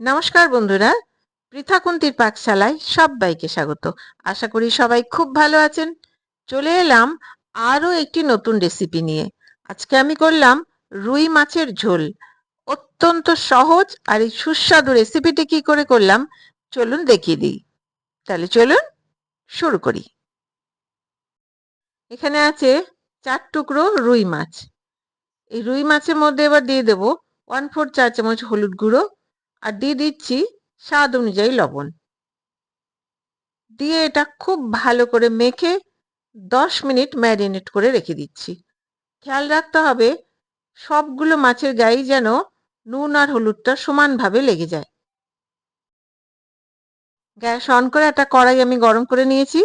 নমস্কার বন্ধুরা পৃথাকুন্তির পাকশালায় সবাইকে স্বাগত। আশা করি সবাই খুব ভালো আছেন। চলে এলাম আরও একটি নতুন রেসিপি নিয়ে। আজকে আমি করলাম রুই মাছের ঝোল। অত্যন্ত সহজ আর এই সুস্বাদু রেসিপিটি কি করে করলাম, চলুন দেখিয়ে দিই। তাহলে চলুন শুরু করি। এখানে আছে চার টুকরো রুই মাছ। এই রুই মাছের মধ্যে এবার দিয়ে দেবো ওয়ান ফোর চা চামচ হলুদ গুঁড়ো আর দিয়ে দিচ্ছি স্বাদ অনুযায়ী লবণ। দিয়ে এটা খুব ভালো করে মেখে দশ মিনিট ম্যারিনেট করে রেখে দিচ্ছি। খেয়াল রাখতে হবে সবগুলো মাছের গায়ে যেন নুন আর হলুদটা সমানভাবে লেগে যায়। গ্যাস অন করে একটা কড়াই আমি গরম করে নিয়েছি।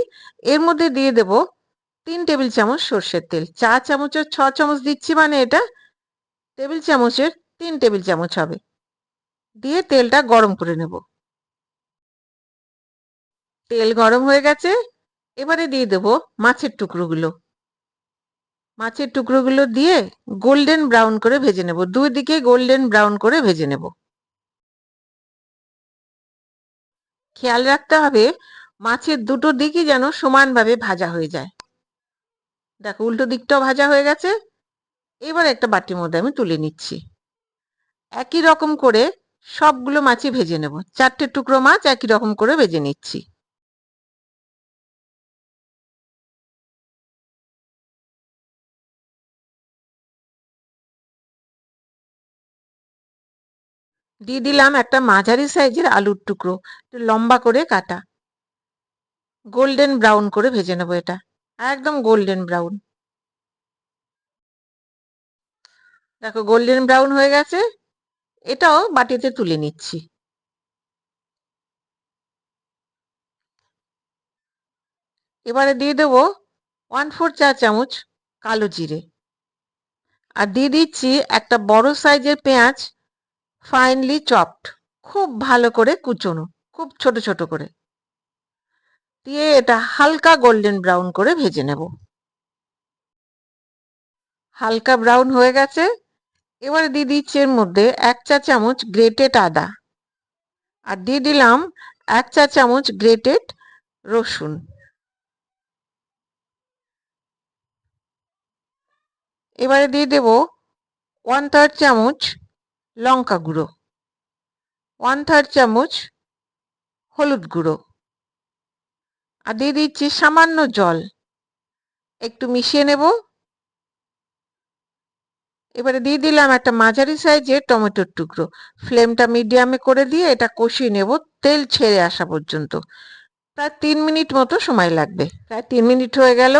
এর মধ্যে দিয়ে দেব তিন টেবিল চামচ সর্ষের তেল। চা চামচের ছ চামচ দিচ্ছি মানে এটা টেবিল চামচের তিন টেবিল চামচ হবে। দিয়ে তেলটা গরম করে নেব। তেল গরম হয়ে গেছে, এবারে দিয়ে দেব মাছের টুকরোগুলো। মাছের টুকরোগুলো দিয়ে গোল্ডেন ব্রাউন করে ভেজে নেব। দুই দিকে গোল্ডেন ব্রাউন করে ভেজে নেব। খেয়াল রাখতে হবে, মাছের দুটো দিকই যেন সমানভাবে ভাজা হয়ে যায়। দেখো, উল্টো দিকটাও ভাজা হয়ে গেছে। এবার একটা বাটির মধ্যে আমি তুলে নিচ্ছি। একই রকম করে সবগুলো মাছই ভেজে নেব। চারটে টুকরো মাছ একই রকম করে ভেজে নিচ্ছি। দিয়ে দিলাম একটা মাঝারি সাইজের আলুর টুকরো। লম্বা করে কাটা। গোল্ডেন ব্রাউন করে ভেজে নেব এটা। একদম গোল্ডেন ব্রাউন। দেখো, গোল্ডেন ব্রাউন হয়ে গেছে। এটাও বাটিতে তুলে নিচ্ছি। এবারে দিয়ে দেব ওয়ান ফোর চা চামচ কালো জিরে। আর দিয়ে দিচ্ছি একটা বড় সাইজের পেঁয়াজ ফাইনলি চপড খুব ভালো করে কুচোনো, খুব ছোট ছোট করে। দিয়ে এটা হালকা গোল্ডেন ব্রাউন করে ভেজে নেব। হালকা ব্রাউন হয়ে গেছে এবারে দিয়ে দিচ্ছি এর মধ্যে এক চা চামচ গ্রেটেড আদা। আর দিয়ে দিলাম এক চা চামচ গ্রেটেড রসুন। এবারে দিয়ে দেব ওয়ান থার্ড চামচ লঙ্কা গুঁড়ো। ওয়ান থার্ড চামচ হলুদ গুঁড়ো। আর দিয়ে দিচ্ছি সামান্য জল। একটু মিশিয়ে নেব। এবারে দিয়ে দিলাম একটা মাঝারি সাইজের টমেটোর টুকরো। ফ্লেমটা মিডিয়ামে করে দিয়ে এটা কষিয়ে নেব তেল ছেড়ে আসা পর্যন্ত। প্রায় তিন মিনিট মতো সময় লাগবে। প্রায় তিন মিনিট হয়ে গেল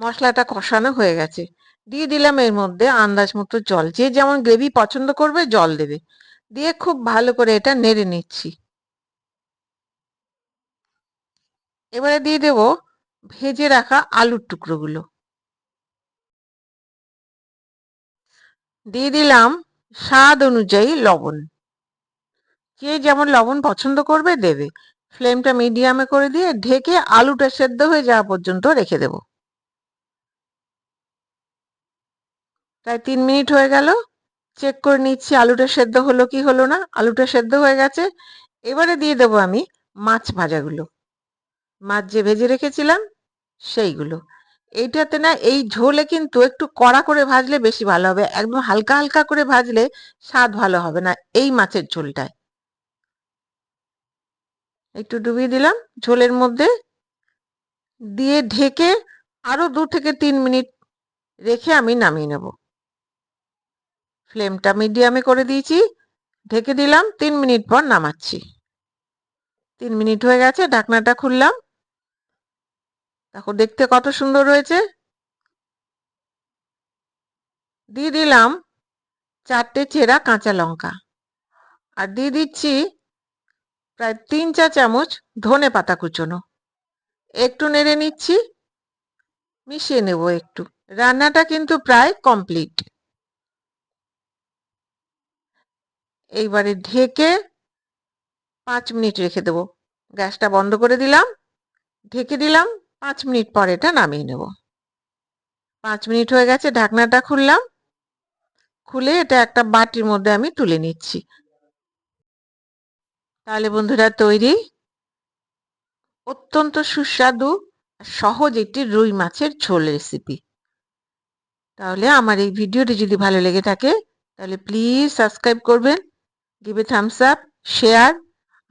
মশলাটা কষানো হয়ে গেছে। দিয়ে দিলাম এর মধ্যে আন্দাজ মতো জল। যে যেমন গ্রেভি পছন্দ করবে জল দেবে। দিয়ে খুব ভালো করে এটা নেড়ে নিচ্ছি। এবারে দিয়ে দেব ভেজে রাখা আলুর টুকরোগুলো। দিয়ে দিলাম স্বাদ অনুযায়ী লবণ। কে যেমন লবণ পছন্দ করবে দেবে। ফ্লেমটা মিডিয়ামে করে দিয়ে ঢেকে আলুটা সেদ্ধ হয়ে যাওয়া পর্যন্ত রেখে দেব। প্রায় তিন মিনিট হয়ে গেল। চেক করে নিচ্ছি আলুটা সেদ্ধ হলো কি হলো না। আলুটা সেদ্ধ হয়ে গেছে। এবারে দিয়ে দেবো আমি মাছ ভাজাগুলো। মাছ যে ভেজে রেখেছিলাম সেইগুলো। এইটাতে না এই ঝোলে কিন্তু একটু কড়া করে ভাজলে বেশি ভালো হবে। একদম হালকা হালকা করে ভাজলে স্বাদ ভালো হবে না এই মাছের ঝোলটায়। একটু ডুবিয়ে দিলাম ঝোলের মধ্যে। দিয়ে ঢেকে আরও দু থেকে তিন মিনিট রেখে আমি নামিয়ে নেব। ফ্লেমটা মিডিয়ামে করে দিয়েছি। ঢেকে দিলাম, তিন মিনিট পর নামাচ্ছি। তিন মিনিট হয়ে গেছে, ঢাকনাটা খুললাম। দেখো, দেখতে কত সুন্দর রয়েছে দিয়ে দিলাম চারটে চেরা কাঁচা লঙ্কা। আর দিয়ে দিচ্ছি প্রায় তিন চা চামচ ধনে পাতা কুচোনো। একটু নেড়ে নিচ্ছি, মিশিয়ে নেব একটু। রান্নাটা কিন্তু প্রায় কমপ্লিট। এইবারে ঢেকে পাঁচ মিনিট রেখে দেবো। গ্যাসটা বন্ধ করে দিলাম, ঢেকে দিলাম পাঁচ মিনিট পর এটা নামিয়ে নেব। পাঁচ মিনিট হয়ে গেছে, ঢাকনাটা খুললাম। খুলে এটা একটা বাটির মধ্যে আমি তুলে নিচ্ছি। তাহলে বন্ধুরা, তৈরি। অত্যন্ত সুস্বাদু সহজ একটি রুই মাছের ঝোল রেসিপি তাহলে আমার এই ভিডিওটি যদি ভালো লেগে থাকে, তাহলে প্লিজ সাবস্ক্রাইব করবেন give a thumbs up share